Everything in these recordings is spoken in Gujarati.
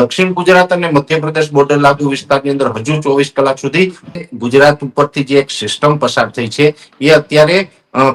દક્ષિણ ગુજરાત અને મધ્યપ્રદેશ બોર્ડર લાગુ વિસ્તારની અંદર હજુ ચોવીસ કલાક સુધી ગુજરાત ઉપરથી જે એક સિસ્ટમ પસાર થઈ છે એ અત્યારે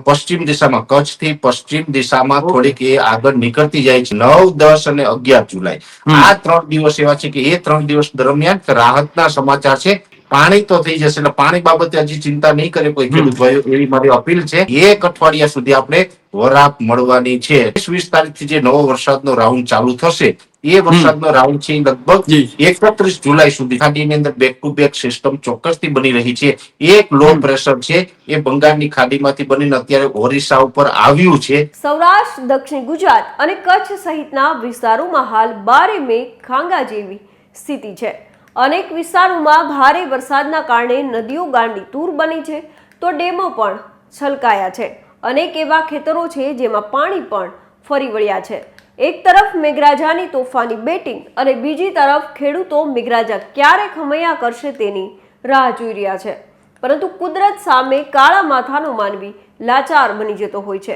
પશ્ચિમ દિશામાં કચ્છથી પશ્ચિમ દિશામાં થોડીક એ આગળ નીકળતી જાય છે. નવ દસ અને અગિયાર જુલાઈ. આ ત્રણ દિવસ એવા છે કે એ ત્રણ દિવસ દરમિયાન રાહતના સમાચાર છે. પાણી તો થઈ જશે એટલે પાણી બાબતે હજી ચિંતા નહીં કરે કોઈ ખેડૂત ભાઈઓ એવી મારી અપીલ છે. એક અઠવાડિયા સુધી આપણે વરાપ મળવાની છે. વીસ તારીખથી જે નવો વરસાદનો રાઉન્ડ ચાલુ થશે એ વરસાદનો રાઉન્ડ છે લગભગ એકત્રીસ જુલાઈ સુધી ખાડીની અંદર બેક ટુ બેક સિસ્ટમ ચોક્કસથી બની રહી છે. એક લો પ્રેશર છે એ બંગાળની ખાડીમાંથી બનીને અત્યારે ઓરિસ્સા ઉપર આવ્યું છે. સૌરાષ્ટ્ર દક્ષિણ ગુજરાત અને કચ્છ સહિતના વિસ્તારોમાં હાલ બારે મે ખાંગા જેવી સ્થિતિ છે. અનેક વિસ્તારોમાં ભારે વરસાદના કારણે નદીઓ ગાંડી તૂર બની છે તો ડેમો પણ છલકાયા છે. અનેક એવા ખેતરો છે જેમાં પાણી પણ ફરી વળ્યા છે. એક તરફ મેઘરાજાની તોફાની બેટિંગ અને બીજી તરફ ખેડૂતો મેઘરાજા ક્યારે ખમૈયા કરશે તેની રાહ જોઈ રહ્યા છે. પરંતુ કુદરત સામે કાળા માથાનો માનવી લાચાર બની જતો હોય છે.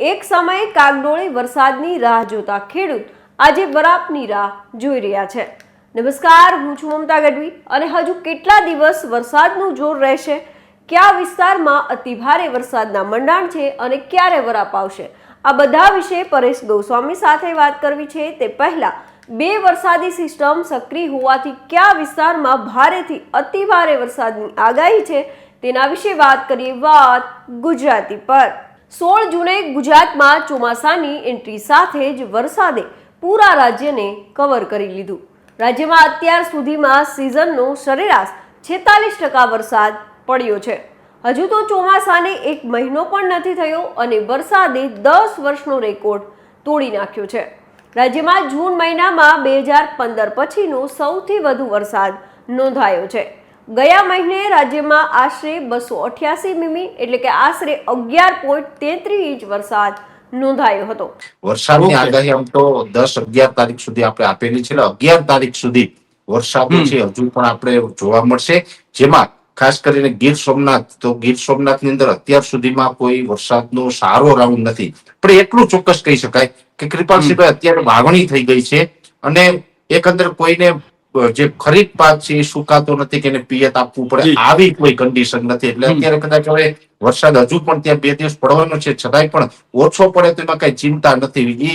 એક સમયે કાગડોળે વરસાદની રાહ જોતા ખેડૂત આજે બરાપની રાહ જોઈ રહ્યા છે. નમસ્કાર, હું છું મમતા ગઢવી અને હજુ કેટલા દિવસ વરસાદનું જોર રહેશે? કયા વિસ્તારમાં અતિભારે વરસાદના મંડાણ છે અને ક્યારે વરાપ આવશે? આ બધા વિશે પરેશ ગોસ્વામી સાથે વાત કરવી છે. તે પહેલા બે વરસાદી સિસ્ટમ સક્રિય હોવાથી કયા વિસ્તારમાં ભારેથી અતિભારે વરસાદની આગાહી છે તેના વિશે વાત કરીએ વાત ગુજરાતી પર. સોળ જૂને ગુજરાતમાં ચોમાસાની એન્ટ્રી સાથે જ વરસાદે પૂરા રાજ્યને કવર કરી લીધું. રાજ્યમાં અત્યાર સુધીમાં સિઝનનો સરેરાશ છેતાલીસ ટકા વરસાદ પડ્યો છે. હજુ તો ચોમાસાને એક મહિનો પણ નથી થયો અને વરસાદે દસ વર્ષનો રેકોર્ડ તોડી નાખ્યો છે. રાજ્યમાં જૂન મહિનામાં બે હજાર પંદર પછીનો સૌથી વધુ વરસાદ નોંધાયો છે. ગયા મહિને રાજ્યમાં આશરે બસો અઠ્યાસી મીમી એટલે કે આશરે અગિયાર પોઈન્ટ તેત્રીસ ઇંચ વરસાદ નોંધાયો હતો. વરસાદની. આગાહી આમ તો દસ અગિયાર તારીખ સુધી આપણે આપેલી છે અગિયાર તારીખ સુધી વરસાદ છે હજુ પણ આપણે જોવા મળશે જેમાં ખાસ કરીને ગીર સોમનાથ તો ગીર સોમનાથની અંદર અત્યાર સુધીમાં કોઈ વરસાદનો સારો રાઉન્ડ નથી. પણ એટલું ચોક્કસ કહી શકાય કે કૃપાલસિંહભાઈ અત્યારે વાવણી થઈ ગઈ છે અને એકંદર કોઈને જે ખરીફ પાક છે એ સુકાતો નથી કે એને પિયત આપવું પડે આવી કોઈ કન્ડિશન નથી. એટલે અત્યારે કદાચ હવે વરસાદ હજુ પણ ત્યાં બે દિવસ પડવાનો છે છતાંય પણ ઓછો પડે તો એમાં કઈ ચિંતા નથી. એ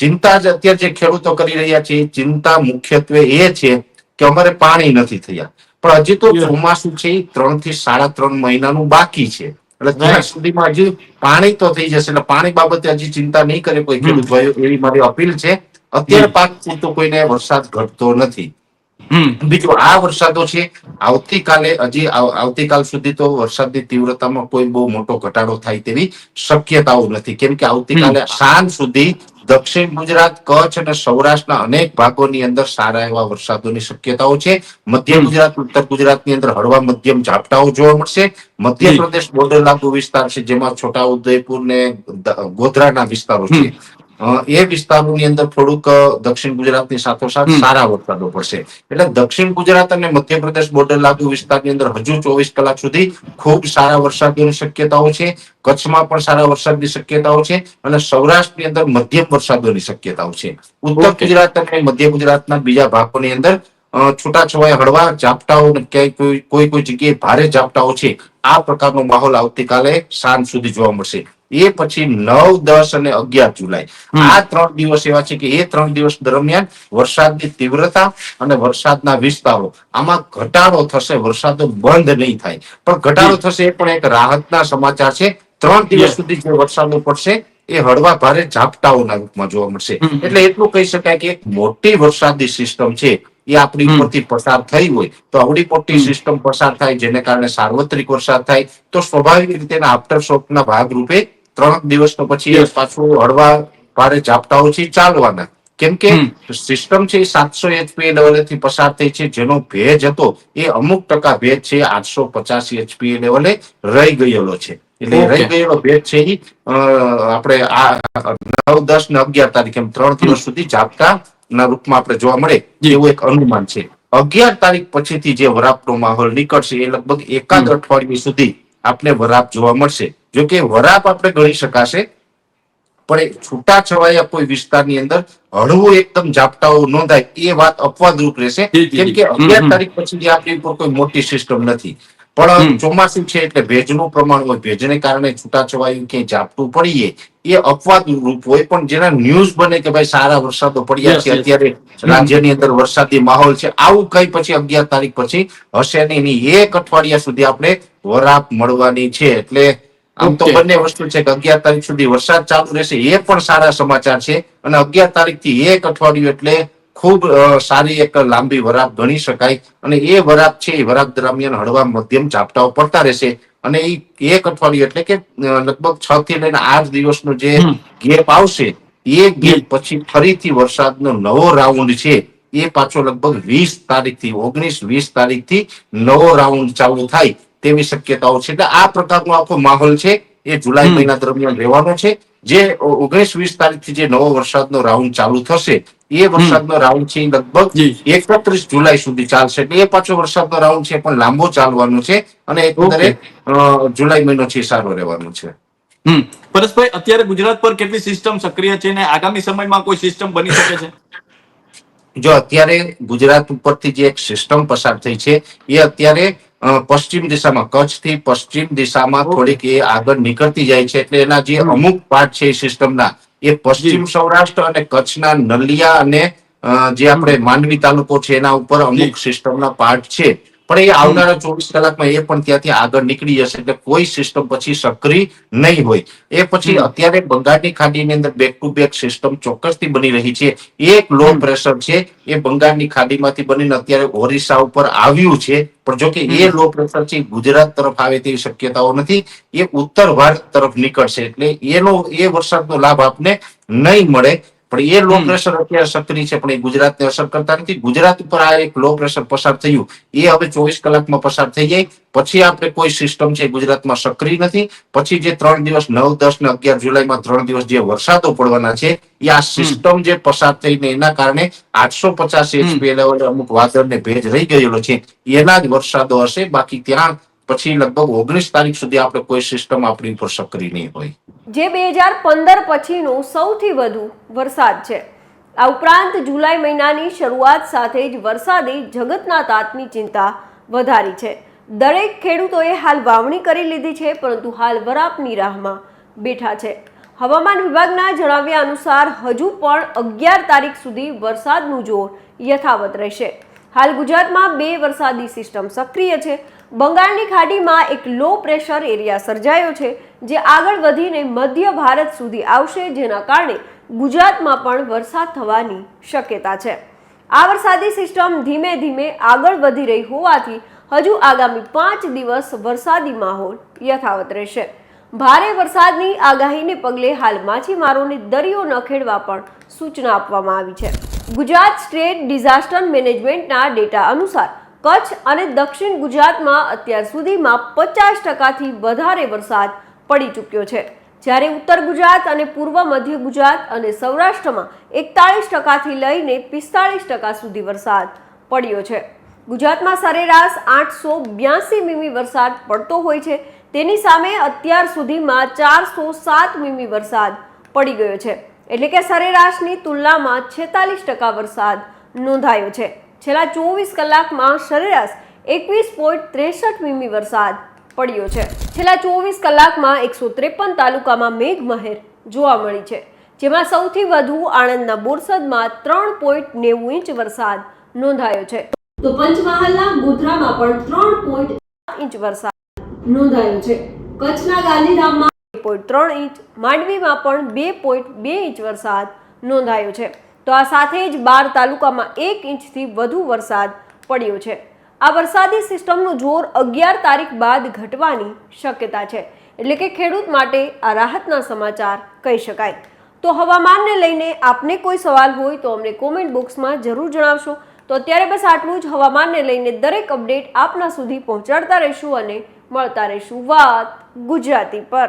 ચિંતા જ અત્યારે જે ખેડૂતો કરી રહ્યા છે એ ચિંતા મુખ્યત્વે એ છે કે અમારે પાણી નથી થયા. પણ હજી તો ચોમાસું છે ત્રણથી સાડા ત્રણ મહિનાનું બાકી છે. એટલે ત્યાં સુધીમાં હજી પાણી તો થઈ જશે એટલે પાણી બાબતે હજી ચિંતા નહીં કરે કોઈ ખેડૂત ભાઈઓ એવી મારી અપીલ છે. અત્યારે પાક પૂરતો કોઈને વરસાદ ઘટતો નથી. હમ. બીજું આ વરસાદો છે આવતીકાલે હજી આવતીકાલ સુધી તો વરસાદની તીવ્રતામાં કોઈ બહુ મોટો ઘટાડો થાય તેવી શક્યતાઓ નથી. કેમ કે આવતીકાલે સાંજ સુધી દક્ષિણ ગુજરાત કચ્છ અને સૌરાષ્ટ્રના અનેક ભાગોની અંદર સારા એવા વરસાદોની શક્યતાઓ છે. મધ્ય ગુજરાત ઉત્તર ગુજરાતની અંદર હળવા મધ્યમ ઝાપટાઓ જોવા મળશે. મધ્યપ્રદેશ બોર્ડર લાગુ વિસ્તાર છે જેમાં છોટા ઉદયપુર ને ગોધરાના વિસ્તારો છે. એ વિસ્તારોની અંદર થોડુંક દક્ષિણ ગુજરાતની સાથોસાથ. સારા વરસાદો પડશે. એટલે દક્ષિણ ગુજરાત અને મધ્યપ્રદેશ બોર્ડર લાગુ વિસ્તારની અંદર હજુ ચોવીસ કલાક સુધી ખૂબ સારા વરસાદની શક્યતાઓ છે. કચ્છમાં પણ સારા વરસાદની શક્યતાઓ છે અને સૌરાષ્ટ્રની અંદર મધ્યમ વરસાદોની શક્યતાઓ છે. ઉત્તર ગુજરાત અને મધ્ય ગુજરાતના બીજા ભાગોની અંદર છૂટાછવાયા હળવા ઝાપટાઓ ક્યાંય કોઈ કોઈ કોઈ જગ્યાએ ભારે ઝાપટાઓ છે. આ પ્રકારનો માહોલ આવતીકાલે સાંજ સુધી જોવા મળશે. એ પછી નવ દસ અને અગિયાર જુલાઈ. આ ત્રણ દિવસ એવા છે કે એ ત્રણ દિવસ દરમિયાન વરસાદની તીવ્રતા અને વરસાદના વિસ્તારો. આમાં ઘટાડો થશે વરસાદ બંધ નહીં થાય. પણ ઘટાડો થશે એ પણ એક રાહતના સમાચાર છે. ત્રણ દિવસ સુધી જે વરસાદો પડશે એ હળવા ભારે ઝાપટાઓના રૂપમાં જોવા મળશે. એટલે એટલું કહી શકાય કે એક મોટી વરસાદી સિસ્ટમ છે. એ આપણી ઉપરથી પસાર થઈ હોય તો આવડી મોટી સિસ્ટમ પસાર થાય જેને કારણે સાર્વત્રિક વરસાદ થાય. તો સ્વાભાવિક રીતે આફ્ટર શોકના ભાગરૂપે ત્રણ દિવસ તો પછી પાછું હળવા ભારે ઝાપટાઓ છે ચાલવાના. કેમ કે સિસ્ટમ છે સાતસો એચપી લેવલેથી પસાર થઈ છે જેનો ભેજ હતો એ અમુક ટકા ભેજ છે આઠસો પચાસ એચપી લેવલે રહી ગયેલો છે. એટલે રહી ગયેલો ભેજ છે એ આપણે આ નવ દસ ને અગિયાર તારીખ એમ ત્રણ દિવસ સુધી ઝાપટા ના રૂપમાં આપણે જોવા મળે એવું એક અનુમાન છે. અગિયાર તારીખ પછીથી જે વરાપનો માહોલ નીકળશે એ લગભગ એકાદ. અઠવાડિયું સુધી આપણે વરાપ જોવા મળશે. જો કે વરાપ આપણે ગણી શકાશે પણ એ છૂટા છવાયા કોઈ વિસ્તારની અંદર હળવું એકદમ ઝાપટાઓ નોંધાય એ વાત અપવાદરૂપ રહેશે. કેમ કે અગિયાર તારીખ પછી આપણી ઉપર કોઈ મોટી સિસ્ટમ નથી. પણ ચોમાસું છે એટલે ભેજનું પ્રમાણ હોય ભેજને કારણે છૂટાછવાયું ક્યાંય ઝાપટું પડીએ એ અપવાદ રૂપ હોય પણ જેના ન્યૂઝ બને કે ભાઈ સારા વરસાદો પડ્યા છે અત્યારે રાજ્યની અંદર વરસાદી માહોલ છે આવું કઈ પછી અગિયાર તારીખ પછી હશે નહીં. એક અઠવાડિયા સુધી આપણે વરાપ મળવાની છે. એટલે આમ તો બંને વસ્તુ છે કે અગિયાર તારીખ સુધી વરસાદ ચાલુ રહેશે એ પણ સારા સમાચાર છે. અને અગિયાર તારીખથી એક અઠવાડિયું એટલે ખૂબ સારી એક લાંબી વરાપ ગણી શકાય. અને એ વરાપ છે એ વરાપ દરમિયાન હળવા મધ્યમ ઝાપટાઓ પડતા રહેશે. અને એ એક અઠવાડિયું એટલે કે લગભગ છ થી લઈને આઠ દિવસનો જે ગેપ આવશે એ ગેપ પછી ફરીથી વરસાદનો નવો રાઉન્ડ છે. એ પાછો લગભગ વીસ તારીખથી ઓગણીસ વીસ તારીખથી નવો રાઉન્ડ ચાલુ થાય. તેવી શક્યતાઓ છે. એટલે આ પ્રકારનો આખો માહોલ છે એ જુલાઈ મહિના દરમિયાન રહેવાનો છે. જે ઓગણીસ વીસ તારીખથી જે નવો વરસાદનો રાઉન્ડ ચાલુ થશે એ વરસાદનો રાઉન્ડ છે લગભગ એકત્રીસ જુલાઈ સુધી ચાલશે. એટલે એ પાછો વરસાદનો રાઉન્ડ છે પણ લાંબો ચાલવાનો છે અને એકંદરે જુલાઈ મહિનો છે સારો રહેવાનો છે. હમ. પરેશભાઈ અત્યારે ગુજરાત પર કેટલી સિસ્ટમ સક્રિય છે ને આગામી સમયમાં કોઈ સિસ્ટમ બની શકે છે? જો અત્યારે ગુજરાત ઉપરથી જે એક સિસ્ટમ પસાર થઈ છે એ અત્યારે પશ્ચિમ દિશામાં કચ્છથી પશ્ચિમ દિશામાં થોડીક એ આગળ નીકળતી જાય છે એટલે એના જે અમુક પાર્ટ છે એ સિસ્ટમના એ પશ્ચિમ સૌરાષ્ટ્ર અને કચ્છના નલિયા અને જે આપણે માંડવી તાલુકો છે એના ઉપર અમુક સિસ્ટમના પાર્ટ છે. પણ એ આવનારા ચોવીસ કલાકમાં એ પણ ત્યાંથી આગળ નીકળી જશે એટલે કોઈ સિસ્ટમ પછી સક્રિય નહીં હોય. એ પછી અત્યારે બંગાળની ખાડીની અંદર બેક ટુ બેક સિસ્ટમ ચોક્કસથી બની રહી છે. એક લો પ્રેશર છે એ બંગાળની ખાડીમાંથી બનીને અત્યારે ઓરિસ્સા ઉપર આવ્યું છે. પણ જો કે એ લો પ્રેશર છે ગુજરાત તરફ આવે તેવી શક્યતાઓ નથી. એ ઉત્તર ભારત તરફ નીકળશે એટલે એનો એ વરસાદનો લાભ આપને નહીં મળે. પણ એ લો. પ્રેશર અત્યારે સક્રિય છે પણ એ ગુજરાતને અસર કરતા નથી. ગુજરાત ઉપર આ એક લો પ્રેશર પસાર થયું. એ હવે ચોવીસ કલાકમાં પસાર થઈ જાય. પછી આપણે કોઈ સિસ્ટમ છે ગુજરાતમાં સક્રિય નથી. પછી જે ત્રણ દિવસ નવ દસ ને અગિયાર જુલાઈમાં ત્રણ દિવસ જે વરસાદો પડવાના છે એ આ સિસ્ટમ જે પસાર થઈને એના કારણે આઠસો પચાસ એચપી લેવલે અમુક વાદળ ને ભેજ રહી ગયેલો છે. એના જ વરસાદો હશે. બાકી ત્યાં પછી લગભગ ઓગણીસ તારીખ સુધી આપણે કોઈ સિસ્ટમ આપણી પર સક્રિય નહીં હોય. જે બે હજાર પંદર પછીનો સૌથી વધુ વરસાદ છે. આ ઉપરાંત જુલાઈ મહિનાની શરૂઆત સાથે જ વરસાદે જગતના તાતની ચિંતા વધારી છે. દરેક ખેડૂતોએ હાલ વાવણી કરી લીધી છે, પરંતુ હાલ વરાપની રાહમાં બેઠા છે. હવામાન વિભાગના જણાવ્યા અનુસાર હજુ પણ અગિયાર તારીખ સુધી વરસાદનું જોર યથાવત રહેશે. હાલ ગુજરાતમાં બે વરસાદી સિસ્ટમ સક્રિય છે. બંગાળની ખાડીમાં એક લો પ્રેશર એરિયા સર્જાયો છે, જે આગળ વધીને મધ્ય ભારત સુધી આવશે, જેના કારણે ગુજરાતમાં પણ વરસાદ થવાની શક્યતા છે. આ વરસાદી સિસ્ટમ ધીમે ધીમે આગળ વધી રહી હોવાથી હજુ આગામી પાંચ દિવસ વરસાદી માહોલ યથાવત રહેશે. ભારે વરસાદની આગાહીને પગલે હાલ માછીમારોને દરિયો ન ખેડવા પણ સૂચના આપવામાં આવી છે. ગુજરાત સ્ટેટ ડિઝાસ્ટર મેનેજમેન્ટના ડેટા અનુસાર કચ્છ અને દક્ષિણ ગુજરાતમાં અત્યાર સુધીમાં પચાસ ટકાથી વધારે વરસાદ પડી ચૂક્યો છે. જ્યારે ઉત્તર ગુજરાત અને પૂર્વ મધ્ય ગુજરાત અને સૌરાષ્ટ્રમાં એકતાળીસ ટકાથી લઈને પિસ્તાળીસ ટકા સુધી વરસાદ પડ્યો છે. ગુજરાતમાં સરેરાશ આઠસો બ્યાસી મીમી વરસાદ પડતો હોય છે. તેની સામે અત્યાર સુધીમાં ચારસો સાત મીમી વરસાદ પડી ગયો છે. એટલે કે સરેરાશની તુલનામાં છેતાલીસ ટકા વરસાદ નોંધાયો છે. છેલ્લા ચોવીસ કલાકમાં સરેરાશ એકવીસ પોઈન્ટ ત્રેસઠ મીમી વરસાદ પડ્યો છે. છેલ્લા ચોવીસ કલાકમાં એકસો ત્રેપન તાલુકામાં મેઘમહેર જોવા મળી છે, જેમાં સૌથી વધુ આણંદના બોરસદમાં ત્રણ પોઈન્ટ નેવું ઇંચ વરસાદ નોંધાયો છે. તો પંચમહાલના ગોધરામાં પણ ત્રણ પોઈન્ટ ઇંચ વરસાદ નોંધાયો છે. કચ્છના ગાંધીધામમાં પોઈન્ટ ત્રણ ઇંચ, માંડવીમાં પણ બે પોઈન્ટ બે ઇંચ વરસાદ નોંધાયો છે. તો આ સાથે જ બાર તાલુકામાં એક ઇંચથી વધુ વરસાદ પડ્યો છે. આ વરસાદી સિસ્ટમનું જોર અગિયાર તારીખ બાદ ઘટવાની શક્યતા છે. એટલે કે ખેડૂત માટે આ રાહતના સમાચાર કહી શકાય. તો હવામાનને લઈને આપને કોઈ સવાલ હોય તો અમને કોમેન્ટ બોક્સમાં જરૂર જણાવશો. તો અત્યારે બસ આટલું જ. હવામાનને લઈને દરેક અપડેટ આપના સુધી પહોંચાડતા રહીશું અને મળતા રહીશું વાત ગુજરાતી પર.